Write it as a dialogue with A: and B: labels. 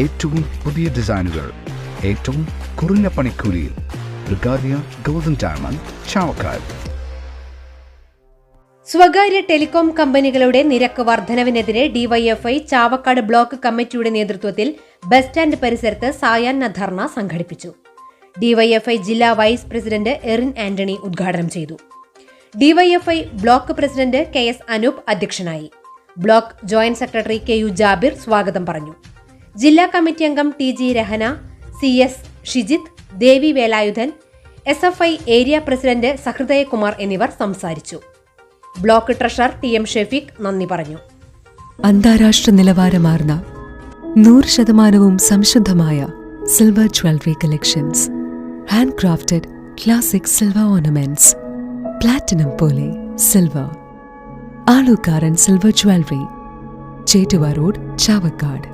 A: ഏറ്റവും പുതിയ ഡിസൈനുകൾ ഏറ്റവും കുറഞ്ഞ പണിക്കൂലിയിൽ ബ്രിഗാദിയ ഗോൾഡൻ ഡയമണ്ട് ചാവക്കാട്.
B: സ്വകാര്യ ടെലികോം കമ്പനികളുടെ നിരക്ക് വർധനവിനെതിരെ ഡിവൈഎഫ്ഐ ചാവക്കാട് ബ്ലോക്ക് കമ്മിറ്റിയുടെ നേതൃത്വത്തിൽ ബസ് സ്റ്റാൻഡ് പരിസരത്ത് സായാഹ്ന ധർണ സംഘടിപ്പിച്ചു. ഡിവൈഎഫ്ഐ ജില്ലാ വൈസ് പ്രസിഡന്റ് എറിൻ ആന്റണി ഉദ്ഘാടനം ചെയ്തു. DYFI block president K S Anoop അധ്യക്ഷനായി. Block joint secretary K U Jabir സ്വാഗതം പറഞ്ഞു. ജില്ലാ കമ്മിറ്റി അംഗം T G Rahana C S Shijith Devi Velayudhan S F I area president Sahridayakumar എന്നിവർ സംസാരിച്ചു. Block treasurer T M Shefeeq നന്ദി പറഞ്ഞു.
C: അന്താരാഷ്ട്ര നിലവാരമാർന്ന നൂറ് ശതമാനവും സംശുദ്ധമായ silver jewellery collections. Hand crafted classic silver ornaments. Platinum പോലെ silver. Alukkaran silver jewellery. Chettuva road Chavakkad.